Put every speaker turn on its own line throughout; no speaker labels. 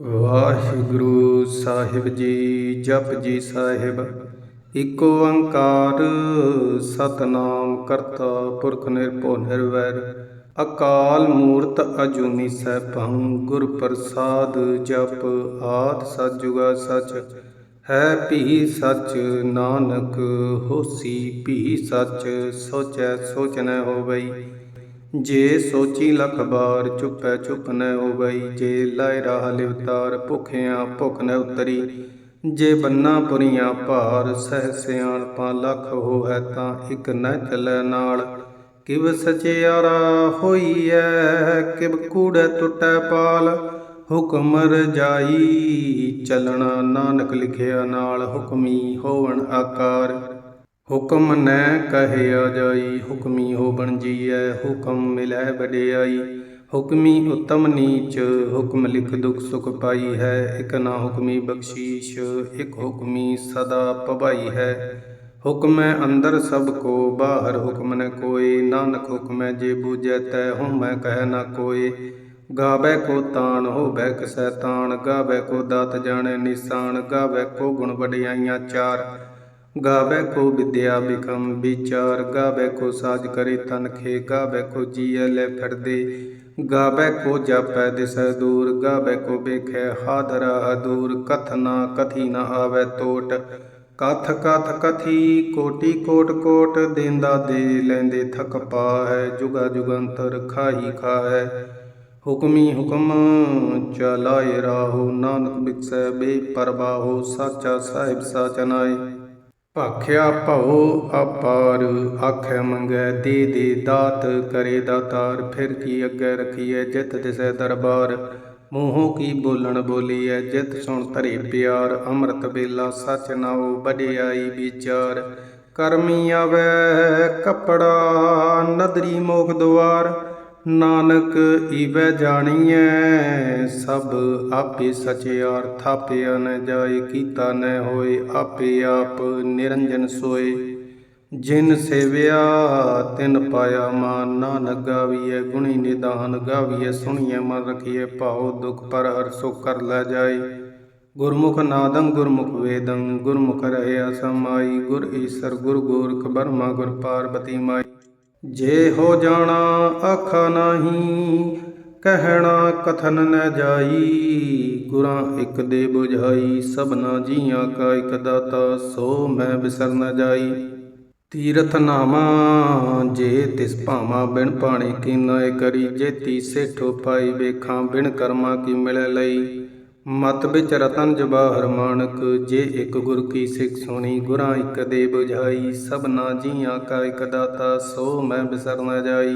ਵਾਹਿਗੁਰੂ ਸਾਹਿਬ ਜੀ, ਜਪ ਜੀ ਸਾਹਿਬ। ਇਕ ਓੰਕਾਰ ਸਤਨਾਮ ਕਰਤਾ ਪੁਰਖ ਨਿਰਭਉ ਨਿਰਵੈਰ। ਅਕਾਲ ਮੂਰਤ ਅਜੂਨੀ ਸੈਭੰ, ਗੁਰ ਪ੍ਰਸਾਦ ਜਪ ਆਦ ਸਚ ਜੁਗਾ ਸਚ। ਹੈ ਭੀ ਸਚ ਨਾਨਕ, ਹੋਸੀ ਭੀ ਸਚ, ਸੋਚੈ ਸੋਚ ਨ ਹੋਵਈ। ਜੇ ਸੋਚੀ ਲਖ ਬਾਰ ਚੁੱਪੈ ਚੁੱਪ ਨ ਹੋਵਈ, ਜੇ ਲਾਇ ਰਾਹ ਲਿਵਤਾਰ ਭੁਖਿਆ ਭੁਖ ਨ ਉਤਰੀ, ਜੇ ਬੰਨਾ ਪੁਰੀਆਂ ਭਾਰ ਸਹਿ ਸਿਆਣਪਾਂ ਲਖ ਹੋਐ ਤਾਂ ਇਕ ਨ ਚੱਲੈ ਨਾਲ। ਕਿਵ ਸਚਿਆਰਾ ਹੋਈਐ, ਕਿਵ ਕੂੜੈ ਟੁੱਟੈ ਪਾਲ। ਹੁਕਮ ਰਜਾਈ ਚੱਲਣਾ ਨਾਨਕ ਲਿਖਿਆ ਨਾਲ, ਹੁਕਮੀ ਹੋਵਣ ਆਕਾਰ। ਹੁਕਮ ਨੈ ਕਹਿਆ ਜਾਈ ਹੁਕਮੀ ਹੋ ਹੋਵਣ ਜੀਐ, ਹੁਕਮ ਮਿਲੈ ਵਡਿਆਈ। ਹੁਕਮੀ ਉਤਮ ਨੀਚ, ਹੁਕਮ ਲਿਖ ਦੁਖ ਸੁਖ ਪਾਈ ਹੈ। ਇਕ ਨਾ ਹੁਕਮੀ ਬਖਸ਼ੀਸ਼, ਇਕ ਹੁਕਮੀ ਸਦਾ ਪਵਾਈ ਹੈ। ਹੁਕਮੈ ਅੰਦਰ ਸਭ ਕੋ, ਬਾਹਰ ਹੁਕਮ ਨ ਕੋਏ। ਨਾਨਕ ਹੁਕਮੈ ਜੇ ਬੂਝੈ, ਤੈ ਹਉਮੈ ਕਹਿ ਨ ਕੋਏ। ਗਾਵੇ ਕੋ ਤਾਣ, ਹੋਵੇ ਕਿਸੈ ਤਾਣ। ਗਾਵੇ ਕੋ ਦਾਤ ਜਾਣੈ ਨਿਸ਼ਾਨ। ਗਾਵੇ ਕੋ ਗੁਣ ਵਡਿਆਈਆਂ ਚਾਰ। ਗਾਵੇ ਕੋ ਵਿਦਿਆ ਬਿਕਮ ਵਿਚਾਰ, ਗਾਵੇ ਕੋ ਸਾਜ ਕਰੇ ਤਨ ਖੇ, ਗਾਵੇ ਕੋ ਜੀਐ ਲੈ ਫਿਰਦੇ। ਗਾਵੇ ਕੋ ਜਾਪੈ ਦਿਸੈ ਦੂਰ, ਗਾਵੇ ਕੋ ਵੇਖੈ ਹਾਦਰਾ ਦੂਰ ਕਥਨਾ ਕਥੀ ਨ ਆਵੇ ਟੋਟ ਕਥ ਕਥ ਕਥੀ ਕੋਟੀ ਕੋਟ ਕੋਟ। ਦੇਂਦਾ ਦੇ ਲੈਂਦੇ ਥਕ ਪਾਹੈ, ਜੁਗਾ ਜੁਗੰਤਰ ਖਾਹੀ ਖਾਹੈ। ਹੁਕਮੀ ਹੁਕਮ ਚਲਾਏ ਰਾਹੋ, ਨਾਨਕ ਬਿਕਸੈ ਬੇ ਪਰਵਾਹੋ ਸਾਚਾ ਸਾਹਿਬ ਸਾਚਨਾਏ ਭਾਖਿਆ ਭਉ ਅਪਾਰ, ਆਖੇ ਮੰਗੈ ਦੇ ਦੇ ਦਾਤ, ਕਰੇ ਦਾਤਾਰ ਫਿਰ ਕੀ ਅੱਗੇ ਰਖੀਐ ਜਿਤ ਦਿਸੈ ਦਰਬਾਰ। ਮੂੰਹੋਂ ਕੀ ਬੋਲਣ ਬੋਲੀਐ ਜਿਤ ਸੁਣ ਧਰੇ ਪਿਆਰ, ਅੰਮ੍ਰਿਤ ਵੇਲਾ ਸਚ ਨਾਉ ਵਡਿਆਈ ਵਿਚਾਰ। ਕਰਮੀ ਆਵੇ ਕਪੜਾ, ਨਦਰੀ ਮੋਖ ਦੁਆਰ ਨਾਨਕ ਈਵੈ ਜਾਣੀਐ, ਸਭ ਆਪੇ ਸਚਿਆਰ ਥਾਪਿਆ ਨ ਜਾਏ, ਕੀਤਾ ਨ ਹੋਏ, ਆਪੇ ਆਪ ਨਿਰੰਜਨ ਸੋਏ। ਜਿਨ ਸੇਵਿਆ, ਤਿਨ ਪਾਇਆ ਮਾਨ, ਨਾਨਕ ਗਾਵੀਐ, ਗੁਣੀ ਨਿਦਾਨ ਗਾਵੀਐ, ਸੁਣੀਐ ਮਨ ਰਖੀਐ, ਭਾਉ ਦੁਖ ਪਰ ਹਰ ਸੁਖ ਕਰ ਲੈ ਜਾਏ। ਗੁਰਮੁਖ ਨਾਦੰ ਗੁਰਮੁਖ ਵੇਦੰ, ਗੁਰਮੁਖ ਰਹਿਆ ਸਮਾਈ, ਗੁਰ ਈਸਰ ਗੁਰ ਗੋਰਖ ਬਰਮਾ ਗੁਰ ਪਾਰਬਤੀ ਮਾਈ। ਜੇ ਹੋ ਜਾਣਾ ਆਖਾ ਨਾਹੀ, ਕਹਿਣਾ ਕਥਨ ਨ ਜਾਈ। ਗੁਰਾਂ ਇੱਕ ਦੇ 부ਝਾਈ ਸਭਨਾ ਜੀਆਂ ਕਾ ਇਕ ਦਾਤਾ, ਸੋ ਮੈਂ ਵਿਸਰ ਨ ਜਾਈ। ਤੀਰਥ ਨਾਮਾ ਜੇ ਤਿਸ ਭਾਵਾਂ ਬਿਨ ਪਾਣੀ ਕੀ ਨੈ ਕਰੀ। ਜੇਤੀ ਸੇਠੋ ਪਾਈ ਵੇਖਾਂ, ਬਿਨ ਕਰਮਾ ਕੀ ਮਿਲੈ ਲਈ। ਮਤ ਵਿੱਚ ਰਤਨ ਜਬਾ ਮਾਨਕ ਜੇ ਇੱਕ ਗੁਰ ਕੀ ਸਿੱਖ ਸੁਣੀ, ਗੁਰਾਂ ਇੱਕ ਦੇ 부ਝਾਈ ਸਭਨਾ ਜੀਆਂ ਕਾ ਇਕ ਦਾਤਾ, ਸੋ ਮੈਂ ਬਿਸਰ ਨ ਜਾਈ।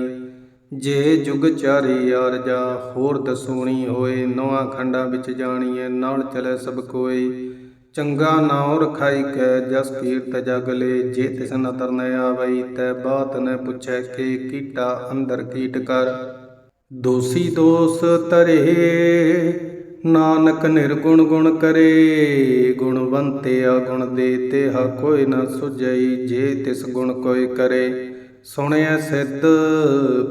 ਜੇ ਜੁਗ ਚਾਰੇ ਯਾਰ ਜਾ, ਹੋਰ ਦਸੂਣੀ ਹੋਏ ਨਵਾਂ ਖੰਡਾਂ ਵਿੱਚ ਜਾਣੀਐ, ਨਾਲ ਚਲੇ ਸਭ ਕੋਏ। ਚੰਗਾ ਨਾਉ ਰਖਾਈ ਕੈ, ਜਸ ਕੀਰਤ ਜਗ ਲੇ, ਜੇ ਤਿਸ ਨ ਤਰਨ ਆਵਈ, ਤੈ ਬਾਤ ਨ ਪੁੱਛੈ ਕੇ ਕੀਟਾ ਅੰਦਰ ਕੀਟ ਕਰ। ਦੋਸੀ ਦੋਸ ਤਰੇ ਨਾਨਕ ਨਿਰਗੁਣ ਗੁਣ ਕਰੇ ਗੁਣਵੰਤਿਆ ਗੁਣ ਦੇ ਤੇ ਤੇਹਾ ਕੋਈ ਨਾ ਸੁਝਈ, ਜੇ ਤਿਸ ਗੁਣ ਕੋਈ ਕਰੇ। ਸੁਣਿਆ ਸਿੱਧ,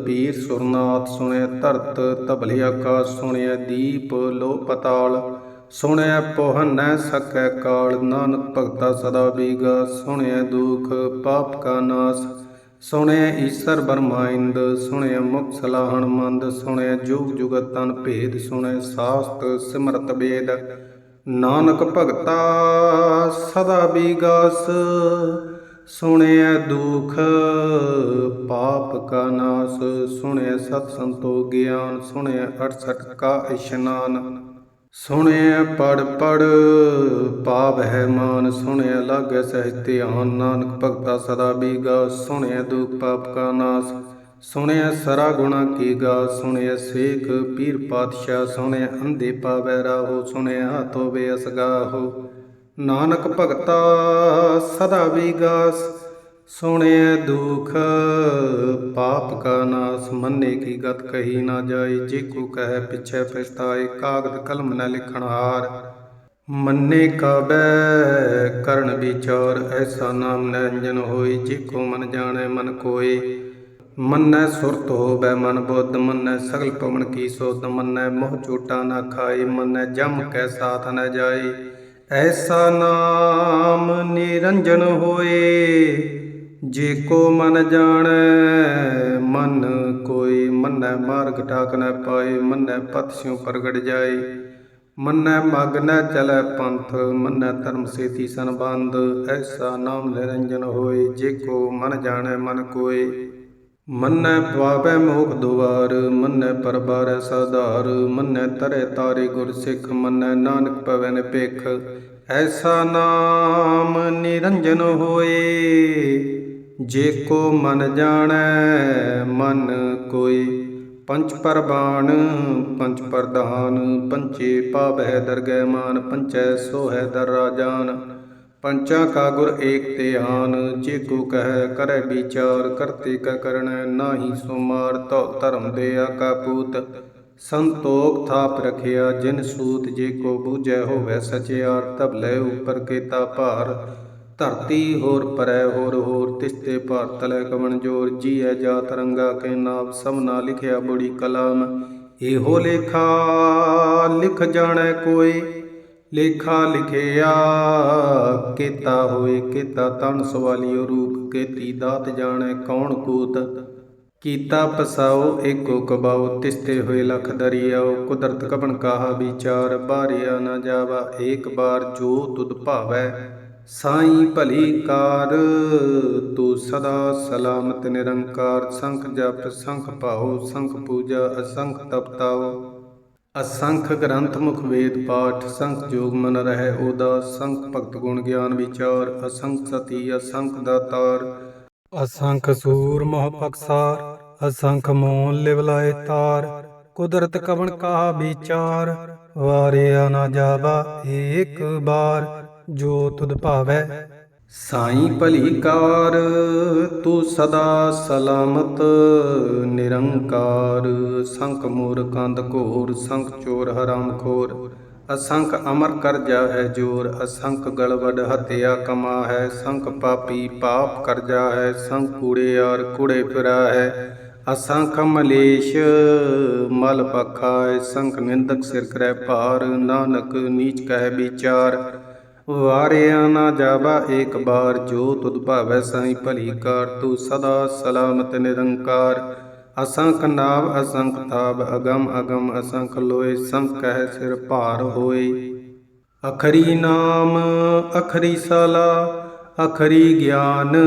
ਪੀਰ ਸੁਰਨਾਥ ਸੁਣਿਆ ਧਰਤ ਤਬਲੇ ਆਕਾਸ਼ ਸੁਣਿਆ ਦੀਪ ਲੋ ਪਤਾਲ। ਸੁਣਿਆ ਪੋਹ ਨ ਸਕੈ ਕਾਲ, ਨਾਨਕ ਭਗਤਾ ਸਦਾ ਬੀਗਾ। ਸੁਣਿਆ ਦੁਖ, ਪਾਪ ਕਾ ਨਾਸ ਸੁਣਿਆ ਈਸ਼ਰ ਬਰਮਾਇੰਦ ਸੁਣਿਆ ਮੁਖ ਸਲਾਹਣ ਮੰਦ ਸੁਣਿਆ ਜੁਗ ਜੁਗਤ ਤਨ ਭੇਦ ਸੁਣਿਆ ਸਾਸਤ ਸਿਮਰਤ ਵੇਦ ਨਾਨਕ ਭਗਤਾ ਸਦਾ ਬੀਗਾਸ ਸੁਣਿਆ ਦੁਖ ਪਾਪ ਕਾ ਨਾਸ ਸੁਣਿਆ ਸਤ ਸੰਤੋ ਗਿਆਨ ਸੁਣਿਆ 68 ਕਾ ਇਸ਼ਨਾਨ। ਸੁਣਿਆ ਪੜ ਪੜ ਪਾਪ ਹੈ ਮਾਨ, ਸੁਣਿਆ ਲਾਗੈ ਸਹਿਜ ਧਿਆਨ, ਨਾਨਕ ਭਗਤਾ ਸਦਾ ਬੀਗਾ, ਸੁਣਿਆ ਦੁਖ ਪਾਪ ਕਾ ਨਾਸ, ਸੁਣਿਆ ਸਰਾ ਗੁਣਾ ਕੀ ਗਾ, ਸੁਣਿਆ ਸੇਖ ਪੀਰ ਪਾਤਸ਼ਾਹ, ਸੁਣਿਆ ਅੰਧੇ ਪਾਵੈ ਰਾਹੋ, ਸੁਣਿਆ ਹਾਥੋ ਬੇਅਸਗਾਹੋ ਨਾਨਕ ਭਗਤਾ ਸਦਾ ਬੀਗਾਸ ਸੁਣਿਆ ਦੁਖ, ਪਾਪ ਕਾ ਨਾਸ, ਮੰਨੇ ਕੀ ਗਤ ਕਹੀ ਨਾ ਜਾਏ, ਜੇ ਕੋ ਕਹੈ ਪਿਛੈ ਪਛਤਾਏ, ਕਾਗਦ ਕਲਮ ਨ ਲਿਖਣ ਹਾਰ। ਮੰਨੇ ਕਾਬੈ ਕਰਨ ਵਿਚਾਰ, ਐਸਾ ਨਾਮ ਨਿਰੰਜਨ ਹੋਈ ਜੇ ਕੋ ਮਨ ਜਾਣੈ ਮਨ ਕੋਏ। ਮੰਨੈ ਸੁਰਤ ਹੋਵੇ ਮਨ ਬੁੱਧ, ਮੰਨੈ ਸਗਲ ਪਵਨ ਕੀ ਸੋਧ ਮੰਨੈ ਮੋਹ ਚੋਟਾ ਨਾ ਖਾਏ, ਮੰਨੈ ਜਮ ਕੈ ਸਾਥ ਨ ਜਾਏ। ਐਸਾ ਨਾਮ ਨਿਰੰਜਨ ਹੋਏ। ਜੇ ਕੋ ਮਨ ਜਾਣੈ, ਮਨ ਕੋਈ ਮੰਨੈ ਮਾਰਗ ਟਾਕ ਨ ਪਾਏ, ਮੰਨੈ ਪਥ ਸਿਉ ਪ੍ਰਗਟ ਜਾਏ। ਮੰਨੈ ਮਗ ਨ ਚਲੈ ਪੰਥ, ਮੰਨੈ ਧਰਮ ਸੇਤੀ ਸੰਬੰਧ, ਐਸਾ ਨਾਮ ਨਿਰੰਜਨ ਹੋਏ। ਜੇ ਕੋ ਮਨ ਜਾਣੈ, ਮਨ ਕੋਏ। ਮੰਨੈ ਪਾਵੈ ਮੋਖ ਦੁਆਰ, ਮੰਨੈ ਪਰਬਾਰੈ ਸਾਧਾਰ, ਮੰਨੈ ਤਰੇ ਤਾਰੇ ਗੁਰ ਸਿੱਖ, ਮੰਨੈ ਨਾਨਕ ਪਵੈ ਨਿਪੇਖ। ਐਸਾ ਨਾਮ ਨਿਰੰਜਨ ਹੋਏ। ਜੇ ਕੋ ਮਨ ਜਾਣੈ, ਮਨ ਕੋਈ ਪੰਚ ਪਰਬਾਣ ਪੰਚ ਪ੍ਰਧਾਨ ਪੰਚੇ ਪਾਵੈ ਦਰਗਹਿ ਮਾਨ ਪੰਚੈ ਸੋਹੈ ਦਰ ਰਾਜਾਨ। ਪੰਚਾਂ ਕਾ ਗੁਰ ਏਕ ਧਿਆਨ ਜੇ ਕੋ ਕਹੈ ਕਰੈ ਵਿਚਾਰ, ਕਰਤੇ ਕਾ ਕਰਣੈ ਨਾਹੀ ਸੋ ਮਾਰ, ਤਉ ਧਰਮ ਦੇ ਆਕਾ ਪੂਤ। ਸੰਤੋਖ ਥਾਪ ਰਖਿਆ ਜਿਨ ਸੂਤ, ਜੇ ਕੋ ਬੂਝੈ ਹੋਵੈ ਸਚਿਆਰ, ਤਬ ਲੈ ਉਪਰ ਕੇਤਾ ਭਾਰ। ਧਰਤੀ ਹੋਰ ਪਰੈ ਹੋਰ ਹੋਰ ਤਿਸਤੇ ਭਾਰਤ ਲੈ ਕਵਣ ਜੋਰ ਜੀਐ ਜਾਤ ਰੰਗਾ ਕੇ ਨਾਮ ਸਭਨਾ ਲਿਖਿਆ ਬੜੀ ਕਲਾਮ। ਇਹੋ ਲੇਖਾ ਲਿਖ ਜਾਣੈ ਕੋਈ, ਲੇਖਾ ਲਿਖਿਆ ਕੀਤਾ ਹੋਏ ਕੀਤਾ ਤਨ ਸਵਾਲਿਓ ਰੂਪ ਕੀਤੀ ਦਾਤ ਜਾਣੈ ਕੌਣ ਕੂਤ। ਕੀਤਾ ਪਸਾਓ ਏਕੋ ਕਬਾਓ ਤਿਸਤੇ ਹੋਏ ਲਖ ਦਰਿਆਉ ਕੁਦਰਤ ਕਬਨ ਕਾਹਾ ਵਿਚਾਰ, ਬਾਰਿਆ ਨਾ ਜਾਵਾ ਏਕ ਬਾਰ ਜੋ ਤੁਧ ਭਾਵੈ। ਸਾਈ ਭਲੀ ਕਾਰ, ਤੂੰ ਸਦਾ ਸਲਾਮਤ ਨਿਰੰਕਾਰ, ਸੰਖ ਜਪ, ਸੰਖ ਭਾਉ, ਸੰਖ ਪੂਜਾ, ਅਸੰਖ ਤਪਤਾਓ ਅਸੰਖ ਗ੍ਰੰਥ ਮੁਖ ਵੇਦ ਪਾਠ, ਸੰਖ ਜੋਗ ਮਨ ਰਹਿ ਉਹਦਾ ਸੰਖ ਭਗਤ ਗੁਣ ਗਿਆਨ ਵਿਚਾਰ, ਅਸੰਖ ਸਤੀ, ਅਸੰਖ ਦਾਤਾਰ। ਅਸੰਖ ਸੂਰ ਮੋਹ ਪਕਸਾਰ, ਅਸੰਖ ਮੋਨ ਲਿਵਲਾਏ ਤਾਰ। ਕੁਦਰਤ ਕਵਣ ਕਾ ਵਿਚਾਰ, ਵਾਰਿਆ ਨਾ ਜਾਵਾ ਏਕ ਬਾਰ। ਜੋ ਤੁਧ ਭਾਵੈ। ਸਾਈ ਭਲੀ ਕਾਰ, ਤੂੰ ਸਦਾ ਸਲਾਮਤ, ਨਿਰੰਕਾਰ। ਸੰਖ ਮੂਰ ਕੰਦ ਸੰਖ ਚੋਰ ਹਰਾਮ ਖੋਰ। ਅਸੰਖ ਅਮਰ ਕਰ ਜਾ ਜੋਰ, ਅਸੰਖ ਗਲਵਡ ਹਤਿਆ ਕਮਾ ਹੈ ਸੰਖ ਪਾਪੀ ਪਾਪ ਕਰ ਜਾ ਹੈ ਸੰਖ ਕੂੜੇਆਰ ਕੂੜੇ ਫਿਰਾ ਹੈ ਅਸੰਖ ਮਲੇਸ਼, ਮਲ ਪਖਾਇ ਸੰਖ ਨਿੰਦਕ ਸਿਰ ਕਰੈ ਭਾਰ, ਨਾਨਕ ਨੀਚ ਕਹਿ ਵਿਚਾਰ। ਵਾਰਿਆ ਨਾ ਜਾਵਾ ਏਕ ਬਾਰ, ਜੋ ਤੁਧ ਭਾਵੈ ਸਾਈ ਭਲੀ ਕਾਰ, ਤੂੰ ਸਦਾ ਸਲਾਮਤ ਨਿਰੰਕਾਰ। ਅਸੰਖ ਨਾਭ ਅਸੰਖ ਤਾਪ ਅਗਮ ਅਗਮ, ਅਸੰਖ ਲੋਏ, ਸੰਖ ਕਹਿ ਸਿਰ ਭਾਰ ਹੋਏ। ਅਖਰੀ ਨਾਮ, ਅਖਰੀ ਸਾਲਾ, ਅਖਰੀ ਗਿਆਨ,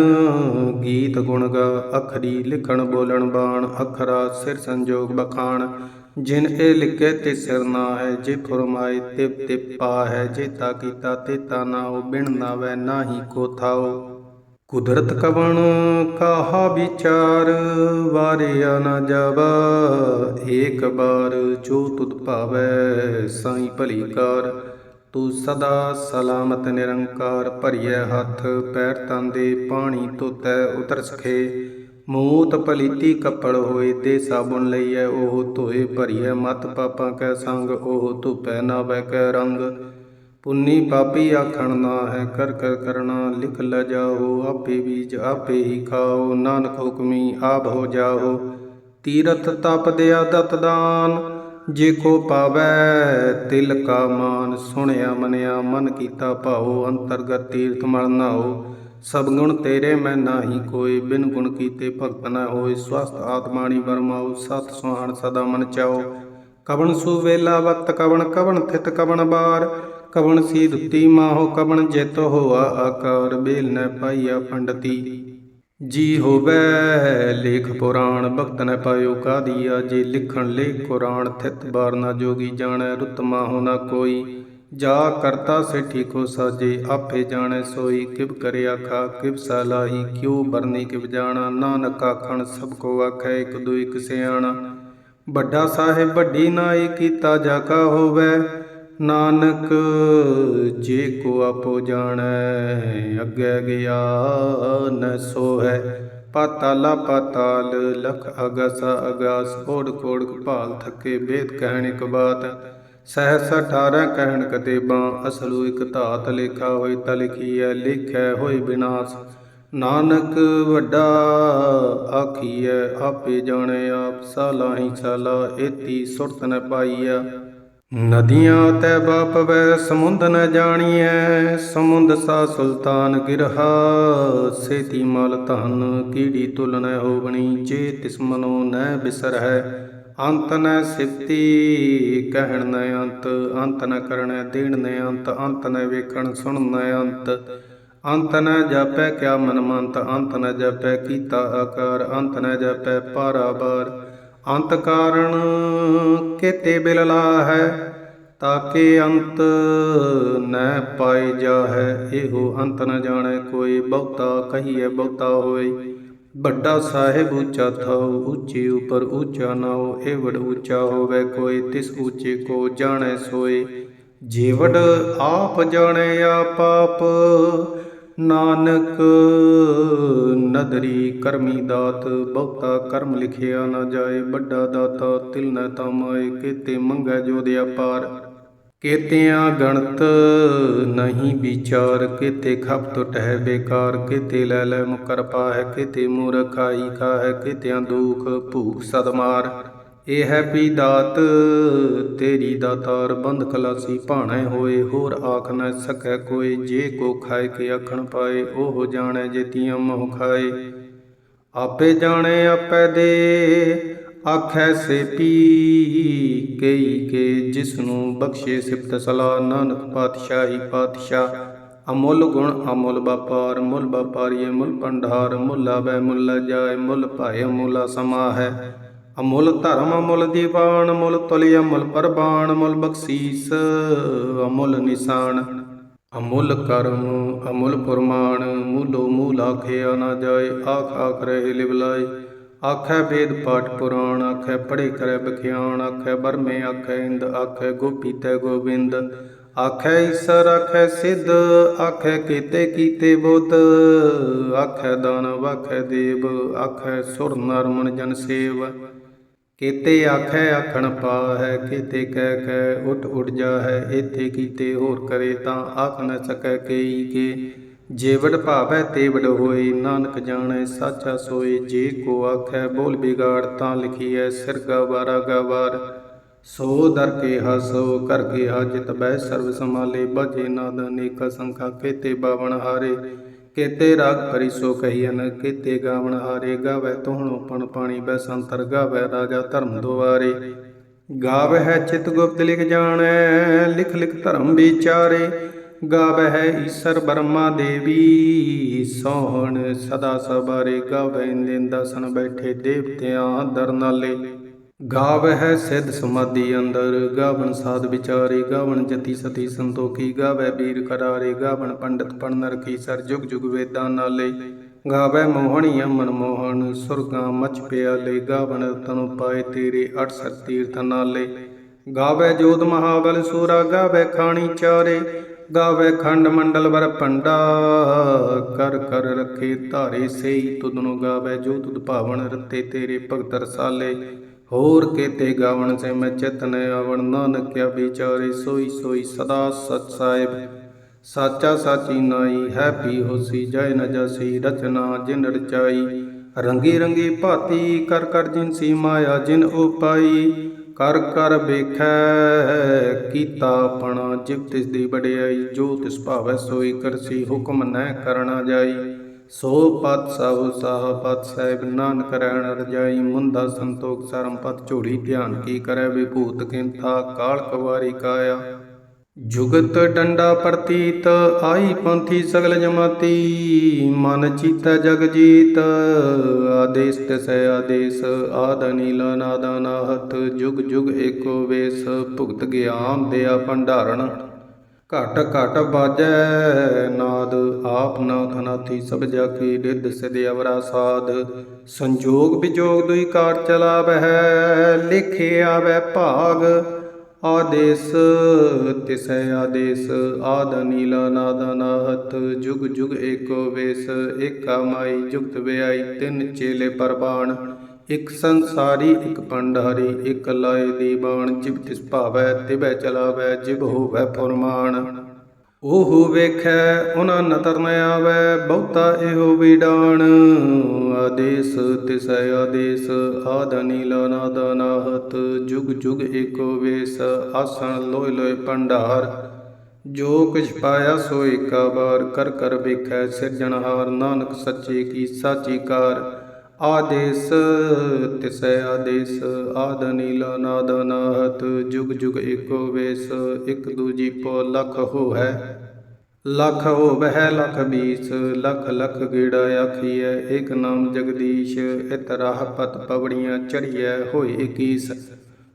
ਗੀਤ ਗੁਣ ਗਾ, ਅਖਰੀ ਲਿਖਣ ਬੋਲਣ ਬਾਣ, ਅਖਰਾ ਸਿਰ ਸੰਜੋਗ ਬਖਾਣ। ਜਿਨ ਇਹ ਲਿਖੇ ਤੇ ਸਿਰ ਨਾ ਹੈ, ਜੇ ਫਰਮਾਏ ਤੇ ਤੇ ਪਾ ਹੈ ਜੇਤਾ ਕੀਤਾ ਤੇਤਾ ਨਾਉ ਬਿਨ ਨਾਵੈ ਨਾਹੀ ਕੋ ਥਾਉ ਕੁਦਰਤ ਕਵਣ ਕਾਹਾ ਵਿਚਾਰ, ਵਾਰਿਆ ਨਾ ਜਾਵਾ, ਏਕ ਬਾਰ ਜੋ ਤੁਧ ਭਾਵੈ ਸਾਈ ਭਲੀ ਕਾਰ। ਤੂੰ ਸਦਾ ਸਲਾਮਤ ਨਿਰੰਕਾਰ ਭਰੀਐ ਹੱਥ, ਪੈਰ ਤੰਦੇ ਪਾਣੀ ਧੋਤੈ ਉਤਰ ਸਖੇ। ਮੂਤ ਪਲੀਤੀ ਕੱਪੜ ਹੋਏ ਤੇ ਸਾਬੁਨ ਲਈਐ, ਉਹ ਧੋਏ ਭਰੀਐ। ਮਤ ਪਾਪਾਂ ਕੈ ਸੰਗ, ਉਹ ਧੁਪੈ ਨਾ ਬੈ ਕੈ ਰੰਗ। ਪੁੰਨੀ ਪਾਪੀ ਆਖਣ ਨਾ ਹੈ, ਕਰ ਕਰ ਕਰਨਾ ਲਿਖ ਲ ਜਾਓ। ਆਪੇ ਬੀਜ ਆਪੇ ਹੀ ਖਾਓ, ਨਾਨਕ ਹੁਕਮੀ ਆਪ ਹੋ ਜਾਓ। ਤੀਰਥ ਤਪ ਦਿਆ ਦਤ ਦਾਨ, ਜੇ ਕੋ ਪਾਵੈ ਤਿਲ ਕਾ ਮਾਨ। ਸੁਣਿਆ ਮਨਿਆ ਮਨ ਕੀਤਾ ਭਾਉ, ਅੰਤਰਗਤ ਤੀਰਥ ਮਲ ਨਾਓ ਸਭ ਗੁਣ ਤੇਰੇ ਮੈਂ ਨਾਹੀ, ਕੋਈ ਬਿਨ ਗੁਣ ਕੀਤੇ ਭਗਤ ਨਾ ਹੋਏ। ਸਵਸਤ ਆਤਮਾਣੀ ਵਰਮਾਉ ਸਤ ਸੁਹਾਣ ਸਦਾ ਮਨ ਚਾਓ। ਕਵਣ ਸੂ ਵੇਲਾ ਵਕਤ ਕਵਣ ਕਵਣ ਥਿਤ, ਕਵਣ ਬਾਰ। ਕਵਣ ਸੀ ਦੁੱਤੀ ਮਾਹੋ, ਕਵਣ ਜਿਤ ਹੋਆ ਆਕਾਰ। ਬੇਲ ਨ ਪਾਈਆ ਪੰਡਤੀ, ਜੀ ਹੋਵੇ। ਲੇਖ ਪੁਰਾਣ, ਭਗਤ ਨ ਪਾਇਓ ਕਾਦੀਆ। ਜੇ ਲਿਖਣ, ਲੇਖ ਕੁਰਾਨ ਥਿਤ ਬਾਰ ਨਾ ਜੋਗੀ ਜਾਣੈ, ਰੁਤ ਮਾਹੋ ਨਾ ਕੋਈ। ਜਾ ਕਰਤਾ ਸੇ ਠੀਕੋ ਸਾਜੇ, ਆਪੇ ਜਾਣੈ ਸੋਈ, ਕਿਵ ਕਰੇ ਆਖਾ ਕਿਵ ਸਲਾਹੀ ਕਿਉ ਬਰਨੀ, ਕਿਵ ਜਾਣਾ, ਨਾਨਕ ਆਖਣ ਸਭ ਕੋ ਆਖੈ, ਇਕ ਦੂ ਇਕ ਸਿਆਣਾ। ਵੱਡਾ ਸਾਹਿਬ, ਵੱਡੀ ਨਾਈ ਕੀਤਾ ਜਾ ਕਾ ਹੋਵੇ, ਨਾਨਕ ਜੇ ਕੋ ਆਪੋ ਜਾਣੈ, ਅੱਗੇ ਗਿਆ ਨ ਸੋਹੈ। ਪਾਤਾਲਾ ਪਾਤਾਲ, ਲਖ ਅਗਸ ਅਗਾਸ, ਕੋੜ ਕੋੜ ਭਾਲ ਥਕੇ, ਬੇਦ ਕਹਿਣ ਇਕ ਬਾਤ ਸਹਸ 18 ਕਹਿਣ ਕਤੇਬਾਂ, ਅਸਲੂ ਇਕ ਧਾਤ ਲੇਖਾ ਹੋਈ ਤਾ ਲਿਖੀ ਹੈ ਲਿਖੈ ਹੋਈ ਬਿਨਾਸ਼। ਨਾਨਕ ਵੱਡਾ ਆਖੀਐ, ਆਪੇ ਜਾਣੇ ਆਪ ਸਾਲਾਹੀ ਸਾਲਾ ਏਤੀ ਸੁਰਤ ਨ ਪਾਈਆ ਨਦੀਆਂ ਤੈ ਬਾਪ ਵੈ, ਸਮੁੰਦ ਨ ਜਾਣੀਐ, ਸਮੁੰਦ ਸਾ ਸੁਲਤਾਨ ਗਿਰਹਾ। ਸੇਤੀ ਮਲ ਧਨ ਕੀੜੀ ਤੁਲ ਨ ਹੋਵਣੀ ਚੇ ਤਿਸ ਮਨੋ ਨ ਬਿਸਰਹਿ। ਅੰਤ ਨ ਸਿਫਤੀ ਕਹਿਣ ਨ ਅੰਤ ਅੰਤ ਨ ਕਰਣੈ ਦੇਣ ਨ ਅੰਤ ਅੰਤ ਨ ਵੇਖਣ ਸੁਣ ਨ ਅੰਤ। ਅੰਤ ਨ ਜਾਪੈ ਕਿਆ ਮਨ ਮੰਤ ਅੰਤ ਨ ਜਾਪੈ ਕੀਤਾ ਆਕਾਰ, ਅੰਤ ਨ ਜਾਪੈ ਪਾਰਾਬਾਰ ਅੰਤ ਕਾਰਣ ਕੇਤੇ ਬਿਲਲਾ ਹੈ ਤਾਕੇ ਅੰਤ ਨ ਪਾਏ ਜਾਹੈ। ਇਹੋ ਅੰਤ ਨ ਜਾਣੈ, ਕੋਈ ਬਹੁਤਾ ਕਹੀਐ ਬਹੁਤਾ ਹੋਏ ਵੱਡਾ ਸਾਹਿਬ ਉੱਚਾ ਥਾਉ, ਉੱਚੇ ਉਪਰ ਉੱਚਾ ਨਾਉ ਏਵੜ ਉੱਚਾ ਹੋਵੇ ਕੋਈ, ਤਿਸ ਉੱਚੇ ਕੋ ਜਾਣੈ ਸੋਏ। ਜੀਵੜ ਆਪ ਜਾਣੈ ਆਪ ਆਪ, ਨਾਨਕ ਨਦਰੀ ਕਰਮੀ ਦਾਤ, ਬਹੁਤਾ ਕਰਮ ਲਿਖਿਆ ਨਾ ਜਾਏ, ਵੱਡਾ ਦਾਤਾ ਤਿਲ ਨ ਤਮਾਏ, ਕੀਤੇ ਮੰਗੈ ਜੋ ਦੇ ਅਪਾਰ ਕੇਤਿਆਂ ਗਣਤ ਨਹੀਂ ਵਿਚਾਰ, ਕੀਤੇ ਖਪ ਟਹਿ ਬੇਕਾਰ, ਕੀਤੇ ਲੈ ਲੈ ਮੁਕਰ ਪਾਹਿ, ਕੀਤੇ ਮੂਰਖਾਈ ਖਾਹਿ ਕੀਤਿਆਂ ਦੁਖ ਭੂਖ ਸਦਮਾਰ ਇਹ ਹੈ ਪੀ ਦਾਤ, ਤੇਰੀ ਦਾਤਾਰ ਬੰਦ ਕਲਾਸੀ ਭਾਣੇ ਹੋਏ, ਹੋਰ ਆਖ ਨਾ ਸਕੈ ਕੋਈ, ਜੇ ਕੋ ਖਾਏ ਕੇ ਆਖਣ ਪਾਏ, ਉਹ ਜਾਣੈ ਜੇਤੀਆਂ ਮੋਹ ਖਾਏ। ਆਪੇ ਜਾਣੇ, ਆਪੇ ਦੇ ਆਖੈ ਸੇ ਪੀ ਕਈ ਕੇ ਜਿਸ ਨੂੰ ਬਖਸ਼ੇ ਸਿਫਤ ਸਲਾ ਨਾਨਕ ਪਾਤਸ਼ਾਹੀ ਪਾਤਸ਼ਾਹ। ਅਮੁੱਲ ਗੁਣ ਅਮੁੱਲ ਵਪਾਰ, ਮੁੱਲ ਵਪਾਰੀਏ ਮੁੱਲ ਭੰਡਾਰ, ਮੁੱਲ ਆਵੈ ਮੁੱਲ ਜਾਏ, ਮੁੱਲ ਭਾਏ ਅਮੁੱਲਾ ਸਮਾ ਹੈ ਅਮੁੱਲ ਧਰਮ ਅਮੁੱਲ ਦੀਵਾਨ, ਮੁੱਲ ਤੁਲਿ ਅਮੁੱਲ ਪਰਬਾਨ ਮੁੱਲ ਬਖਸ਼ੀਸ, ਅਮੁੱਲ ਨਿਸ਼ਾਨ। ਅਮੁੱਲ ਕਰਮ, ਅਮੁੱਲ ਪੁਰਮਾਨ, ਮੂਲੋ ਮੂਲ ਆਖਿਆ ਨਾ ਜਾਏ, ਆਖ ਆਖ ਰਹੇ ਲਿਵਲਾਏ। ਆਖੈ ਵੇਦ ਪਾਠ ਪੁਰਾਣ, ਆਖੈ ਪੜੇ ਕਰੈ ਬਖਿਆਣ ਆਖੈ ਬਰਮੇ ਆਖੈ ਇੰਦ, ਆਖੈ ਗੋਪੀ ਤੈ ਗੋਬਿੰਦ। ਆਖੈ ਈਸਰ, ਆਖੈ ਸਿੱਧ, ਆਖੈ ਕੀਤੇ ਕੀਤੇ ਬੁੱਧ। ਆਖੈ ਦਾਨਵ, ਆਖੈ ਦੇਵ, ਆਖੈ ਸੁਰ ਨਰਮਨ ਜਨ ਸੇਵ। ਕੀਤੇ ਆਖੈ, ਆਖਣ ਪਾਹੈ, ਕੀਤੇ ਕਹਿ ਕਹਿ, ਉਠ ਉਠ ਜਾਹੈ, ਏਥੇ ਕੀਤੇ ਹੋਰ ਕਰੇ ਤਾਂ ਆਖ ਨ ਸਕੈ ਕਈ ਕੇ। ਜੇਵੜ ਭਾਵੈ ਤੇਵੜ ਹੋਏ, ਨਾਨਕ ਜਾਣੈ ਸਾਚਾ ਸੋਏ। ਜੇ ਕੋ ਆਖੈ ਬੋਲ ਬਿਗਾੜ ਤਾਂ ਲਿਖੀਐ ਸਿਰ ਗਵਾਰਾ ਗਵਾਰ। ਸੋ ਦਰ ਕੇ ਹਸੋ ਕਰ ਕੇ ਹਾਜਤ ਬੈ ਸਰਬ ਸਮਾਲੇ ਬਜੇ ਨਾਦ ਅਨੇਕ ਸੰਖਾ, ਕੇਤੇ ਬਾਵਣ ਹਾਰੇ। ਕੇਤੇ ਰਾਗ ਕਰੀ ਸੋ ਕਹੀਨ ਕੇਤੇ ਗਾਵਣ ਹਾਰੇ। ਗਾਵੇ ਤੋਹਣੋ ਪਣ ਪਾਣੀ ਬੈ ਸੰਤਰ ਗਾਵੇ ਰਾਜਾ ਧਰਮ ਦੁਆਰੇ। ਗਾਵੇ ਹੈ ਚਿਤ ਗੁਪਤ ਲਿਖ ਜਾਣੈ, ਲਿਖ ਲਿਖ ਧਰਮ ਵਿਚਾਰੇ। ਗਾਵੇ ਹੈ ਈਸ਼ਰ ਬਰਮਾ ਦੇਵੀ, ਸੋਹਣ ਸਦਾ ਸਬਾਰੇ ਗਾਵੈ ਇੰਦਿਨ ਬੈਠੇ ਦੇਵਤਿਆਂ ਦਰ ਨਾਲੇ ਸਿੱਧ ਸਮਾਧੀ ਅੰਦਰ, ਗਾਵਣ ਸਾਧ ਵਿਚਾਰੇ, ਗਾਵਣ ਜਤੀ ਸਤੀ ਸੰਤੋਖੀ ਗਾਵੈ ਵੀਰ ਕਰਾਰੇ, ਗਾਵਣ ਪੰਡਤ ਪੜਨ ਰਖੀ ਸਰ ਜੁਗ ਜੁਗ ਵੇਦਾਂ ਨਾਲੇ। ਗਾਵੈ ਮੋਹਣੀ ਅਮਨ ਮੋਹਨ ਸੁਰਗਾ ਮਚ ਪਿਆਲੇ, ਗਾਵਣ ਤਨੁ ਪਾਏ ਤੇਰੇ ਅਠ ਤੀਰਥ ਨਾਲੇ। ਗਾਵੈ ਜੋਤ ਮਹਾਬਲ ਸੂਰਾ ਗਾਵੈ ਖਾਣੀ ਚਾਰੇ ਗਾਵੇ ਖੰਡ ਮੰਡਲ ਵਰ ਪੰਡਾ ਕਰ ਕਰ ਰਖੇ ਧਾਰੇ ਸੇਈ ਤੁਧਨੁ ਗਾਵੇ ਜੋ ਤੁਧ ਭਾਵਨ ਰਤੇ ਤੇਰੇ ਭਗਤ ਰਸਾਲੇ। ਹੋਰ ਕੇਤੇ ਗਾਵਣ ਸੇ ਮੈਂ ਚਿਤਨ ਆਵਣ ਨਾਨਕ ਕਿਆ ਵਿਚਾਰੇ ਸੋਈ ਸੋਈ ਸਦਾ ਸਚ ਸਾਹਿਬ। ਸਾਚਾ ਸਾਚੀ ਨਾਈ ਹੈ ਪੀ ਹੋਸੀ, ਜੈ ਨ ਜਸੀ, ਰਚਨਾ ਜਿਨ ਰਚਾਈ। ਰੰਗੀ ਰੰਗੀ ਭਾਤੀ, ਕਰ ਕਰ ਜਿਨ ਸੀ ਮਾਇਆ, ਜਿਨ ਉਪਾਈ ਕਰ ਕਰ ਵੇਖੈ, ਕੀਤਾ ਆਪਣਾ ਜਿਵ ਤਿਸ ਦੀ ਵਡਿਆਈ, ਜੋ ਤਿਸ ਭਾਵੈ ਸੋਈ ਕਰਸੀ, ਹੁਕਮ ਨੈ ਕਰਣਾ ਜਾਈ। ਸੋ ਪਤ ਸਭ ਸਾਹ, ਪਤ ਸਾਹਿਬ ਨਾਨਕ ਰਹਿਣ ਰਜਾਈ ਮੁੰਦਾ ਸੰਤੋਖ, ਸਰਮ ਪਤ ਝੋੜੀ ਧਿਆਨ ਕੀ ਕਰੈ, ਵਿਭੂਤ ਕਿੰਥਾ ਕਾਲ ਕਵਾਰੀ ਕਾਇਆ। ਜੁਗਤ ਡੰਡਾ ਪ੍ਰਤੀਤ ਆਈ ਪੰਥੀ ਸਗਲ ਜਮਾਤੀ। ਮਨ ਚੀਤੈ ਜਗ ਜੀਤ, ਆਦੇਸ ਤਿਸੈ ਆਦੇਸ, ਆਦ ਨੀਲ ਨਾਦ ਨਾਹਤ ਜੁਗ ਜੁਗ ਏਕੋ ਵੇਸ, ਭੁਗਤ ਗਿਆਨ ਦਿਆ ਭੰਡਾਰਣ। ਘਟ ਘਟ ਬਾਜੈ ਨਾਦ, ਆਪ ਨਾਥ ਨਾਥੀ ਸਭ ਜਾ ਕੀ ਰਿੱਧ ਸਿਧ ਸਾਧ ਸੰਜੋਗ ਵਿਜੋਗ ਦੁਈ ਕਾਰ ਚਲਾਵਹਿ ਲਿਖਿਆ ਵੈ ਭਾਗ ਆਦੇਸ ਤਿਸੈ ਆਦੇਸ, ਆਦ ਨੀਲਾ ਨਾਦ ਨਾਹਤ ਜੁਗ ਜੁਗ ਏਕੋ ਵੇਸ, ਏਕਾ ਮਾਈ, ਜੁਗਤ ਵਿਆਈ, ਤਿੰਨ ਚੇਲੇ ਪਰਬਾਣ ਇਕ ਸੰਸਾਰੀ, ਇਕ ਪੰਡਾਰੀ ਇਕ ਲਾਏ ਦੀਵਾਨ ਜਿਵ ਤਿਸ ਭਾਵੈ, ਤਿਬੈ ਚਲਾਵੈ ਜਿਵ ਹੋਵੈ ਫੁਰਮਾਨ ਉਹ ਵੇਖੈ, ਉਹਨਾਂ ਨਦਰ ਨ ਆਵੈ, ਬਹੁਤਾ ਇਹੋ ਵਿਡਾਣ। ਆਦੇਸ ਤਿਸੈ ਆਦੇਸ, ਆਦ ਨੀਲ ਨਾਹਤ। ਜੁਗ ਜੁਗ ਏਕੋ ਵੇਸ, ਆਸਣ ਲੋਇ ਲੋਇ ਭੰਡਾਰ। ਜੋ ਕੁਛ ਪਾਇਆ ਸੋ ਏਕਾ ਬਾਰ ਕਰ ਕਰ ਵੇਖੈ ਸਿਰਜਣਹਾਰ। ਨਾਨਕ ਸੱਚੇ ਕੀ ਸਾਚੀ ਕਾਰ। ਆਦੇਸ, ਤਿਸੈ ਆਦੇਸ, ਆਦ ਨੀਲ ਨਾਦ ਨਾਹਤ, ਜੁਗ ਜੁਗ ਏਕੋ ਵੇਸ, ਇਕ ਦੂਜੀ ਪੋ ਲਖ ਹੋ ਹੈ ਲਖ ਹੋਵਹਿ, ਲਖ ਬੀਸ, ਲਖ ਲਖ ਗੇੜਾ ਆਖੀਐ, ਏਕ ਨਾਮ ਜਗਦੀਸ਼, ਇਤ ਰਾਹ ਪਤ ਪਵੜੀਆਂ ਚੜੀਐ ਹੋਏ ਇਕੀਸ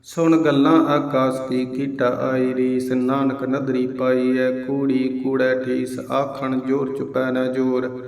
ਸੁਣ ਗੱਲਾਂ ਆਕਾਸ ਕੀ ਕੀਟਾ ਆਈ ਰੀਸ, ਨਾਨਕ ਨਦਰੀ ਪਾਈਐ, ਕੂੜੀ ਕੂੜੈ ਠੀਸ, ਆਖਣ ਜੋਰ ਚੁਪੈ ਨ ਜੋਰ।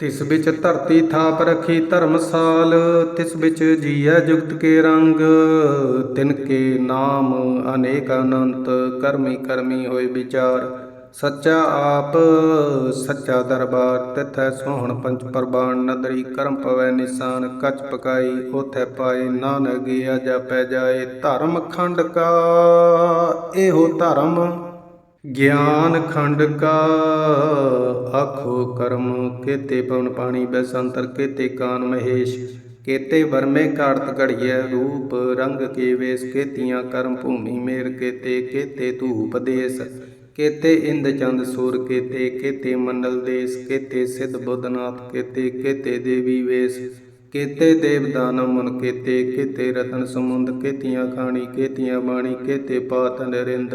ਤਿਸ ਵਿੱਚ ਧਰਤੀ ਥਾਪ ਰਖੀ ਧਰਮਸਾਲ, ਤਿਸ ਵਿੱਚ ਜੀਐ ਜੁਗਤ ਕੇ ਰੰਗ। ਤਿਨ ਕੇ ਨਾਮ ਅਨੇਕ ਅਨੰਤ, ਕਰਮੀ ਕਰਮੀ ਹੋਏ ਵਿਚਾਰ। ਸੱਚਾ ਆਪ, ਸੱਚਾ ਦਰਬਾਰ, ਤਿਥੈ ਸੋਹਣ ਪੰਚ ਪ੍ਰਬਾਣ। ਨਦਰੀ ਕਰਮ ਪਵੈ ਨਿਸ਼ਾਨ, ਕਚ ਪਕਾਈ ਉਥੈ ਪਾਏ। ਨਾਨਕ ਗਿਆ ਜਾਪੈ ਜਾਏ, ਧਰਮ ਖੰਡ ਕਾ, ਇਹੋ ਧਰਮ। ਗਿਆਨ ਖੰਡ ਕਾ ਆਖੋ ਕਰਮ, ਕੇਤੇ ਪਵਨ ਪਾਣੀ ਬੈਸੰਤਰ ਕੇਤੇ ਕਾਨ ਮਹੇਸ਼, ਕੇਤੇ ਵਰਮੇ ਕਾੜਤ ਘੜੀਐ ਰੂਪ, ਰੰਗ ਕੇ ਵੇਸ, ਕੇਤੀਆਂ ਕਰਮ ਭੂਮੀ ਮੇਰ, ਕੇਤੇ ਕੇਤੇ ਧੂਪ ਦੇਸ, ਕੇਤੇ ਇੰਦ ਚੰਦ ਸੂਰ, ਕੇਤੇ ਕੇਤੇ ਮੰਡਲ ਦੇਸ, ਕੇਤੇ ਸਿੱਧ ਬੁੱਧਨਾਥ, ਕੇਤੇ ਕੇਤੇ ਦੇਵੀ ਵੇਸ, ਕੇਤੇ ਦੇਵਦਾਨ ਮਨ ਕੇਤੇ ਕੇਤੇ ਰਤਨ ਸਮੁੰਦ, ਕੇਤੀਆਂ ਖਾਣੀ, ਕੇਤੀਆਂ ਬਾਣੀ, ਕੇਤੇ ਪਾਤ ਨਰਿੰਦ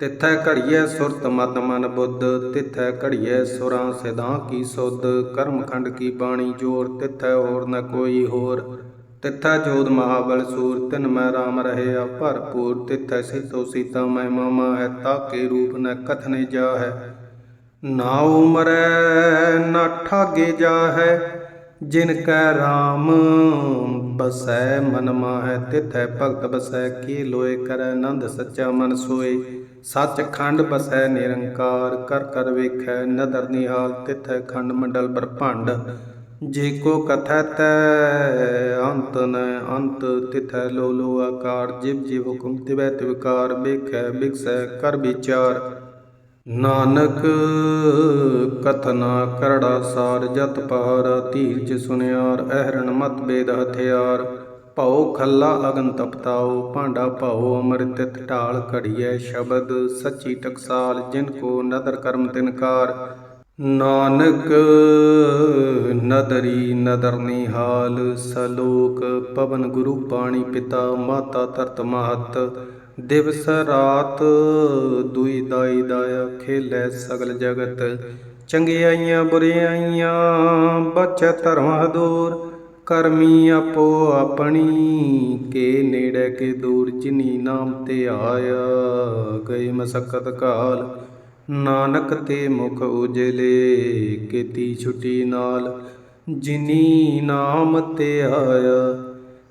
ਤਿਥੈ ਘੜੀਐ ਸੁਰਤ ਮਤ ਮਨ ਬੁੱਧ, ਤਿਥੈ ਘੜੀਐ ਸੁਰਾਂ ਸਿਧਾਂ ਕੀ ਸੁਧ ਕਰਮ ਖੰਡ ਕੀ ਬਾਣੀ ਜੋਰ, ਤਿਥੈ ਹੋਰ ਨ ਕੋਈ ਹੋਰ। ਤਿਥੈ ਜੋਧ ਮਹਾਬਲ ਸੂਰ, ਤਿਨ ਮੈਂ ਰਾਮ ਰਹਿਆ ਭਰਪੂਰ। ਤਿਥੈ ਸਿਤੋ ਸੀਤਾ ਮੈਂ ਮਾਮਾ ਹੈ, ਤਾਕੇ ਰੂਪ ਨ ਕਥਨੇ ਜਾ ਹੈ ਨਾ ਉਮਰੈ, ਨਾ ਠਾਗੇ ਜਾਹੈ, ਜਿਨ ਕੈ RAM ਬਸੈ ਮਨ ਮਾਹੈ, ਤਿਥੈ ਭਗਤ ਬਸੈ, ਕੀ ਲੋਏ ਕਰੈ ਆਨੰਦ ਸੱਚਾ ਮਨ ਸੋਏ। ਸੱਚ ਖੰਡ ਬਸੈ ਨਿਰੰਕਾਰ, ਕਰ ਕਰ ਵੇਖੈ ਨਦਰ ਨਿਹਾਲ, ਤਿਥੈ ਖੰਡ ਮੰਡਲ ਬ੍ਰਹਮੰਡ। ਜੇ ਕੋ ਕਥੈ ਤੈ, ਅੰਤ ਨ ਅੰਤ, ਤਿਥੈ ਲੋ ਲੋ ਆਕਾਰ, ਜਿਵ ਜਿਵ ਹੁਕਮ ਤਿਵੈ ਤਿਵਕਾਰ ਵੇਖੈ ਬਿਕਸੈ ਕਰ ਵਿਚਾਰ। ਨਾਨਕ ਕਥਨਾ ਕਰੜਾ ਸਾਰ ਜਤ ਪਹਾਰਾ ਧੀਰਜ ਸੁਨਿਆਰ, ਅਹਰਣ ਮਤ ਬੇਦ ਹਥਿਆਰ। ਭਉ ਖੱਲਾ ਅਗਨ ਤਪਤਾਓ ਭਾਂਡਾ ਭਉ ਅੰਮ੍ਰਿਤ ਢਾਲ ਘੜੀਐ ਸ਼ਬਦ, ਸੱਚੀ ਟਕਸਾਲ ਜਿਨ ਕੋ ਨਦਰ ਕਰਮ ਤਿਨਕਾਰ ਨਾਨਕ ਨਦਰੀ ਨਦਰ ਨਿਹਾਲ, ਸਲੋਕ ਪਵਨ ਗੁਰੂ ਪਾਣੀ ਪਿਤਾ, ਮਾਤਾ ਤਰਤ ਮਹਤ। ਦਿਵਸ ਰਾਤ ਦੁਈ ਦਾਈ ਦਾਇਆ ਖੇਲੇ ਸਗਲ ਜਗਤ। ਚੰਗਿਆਈਆਂ ਬੁਰਿਆਈਆਂ ਬਚ ਧਰਮ ਹਦੂਰ ਕਰਮੀ ਆਪੋ ਆਪਣੀ, ਕੇ ਨੇੜੇ ਕੇ ਦੂਰ। ਜਿਨੀ ਨਾਮ ਤੇ ਆਇਆ ਗਏ ਮਸਕਤ ਕਾਲ। ਨਾਨਕ ਤੇ ਮੁਖ ਉਜਲੇ, ਕੀਤੀ ਛੁਟੀ ਨਾਲ। ਜਿਨੀ ਨਾਮ ਤੇ ਆਇਆ